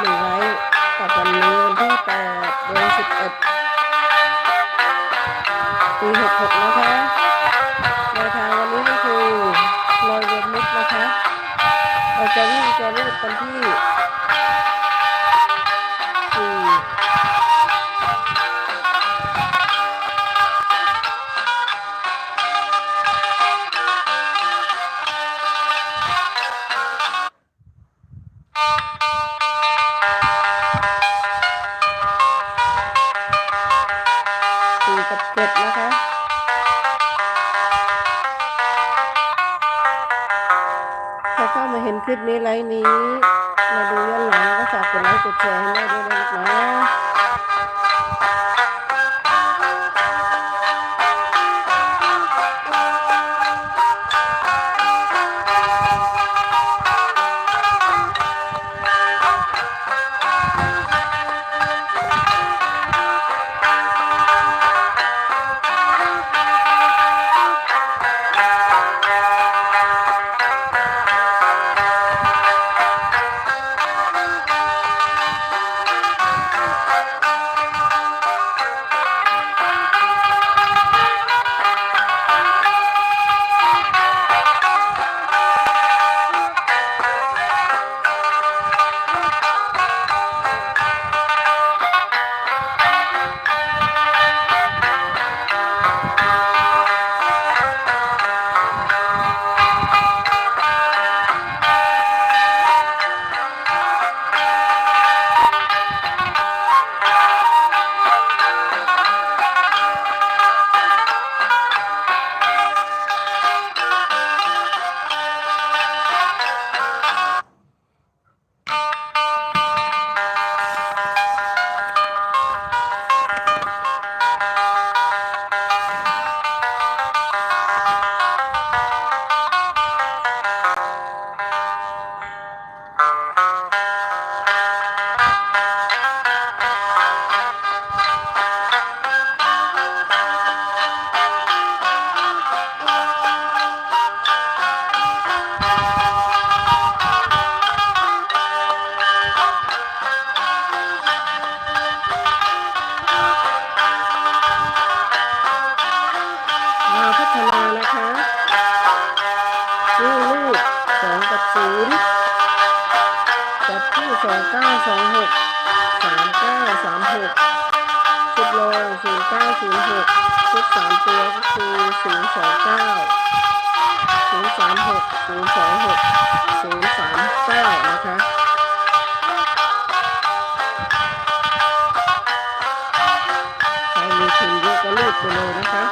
หนึ่งคลิปหนึ่งไลค์กับวันนี้วันที่แปดเดือนสิบเอ็ดปีหกหกนะคะแนวทางวันนี้ก็คือลอยเรือมุกนะคะ เราจะวิ่งจะรูดกันที่ ไลฟ์นี้ มาดูย้อนหลังก็ฝากกดไลค์กดแชร์ให้แม่ด้วยนะลูกนะ สองเก้าสองหกสามเก้าสามหกชุดรองศูนย์เก้าศูนย์หกชุดสามตัวก็คือศูนย์สองเก้าศูนย์สามหกศูนย์สองหกศูนย์สามเก้านะคะใครมีทุนเยอะก็รีบไปเลยนะคะ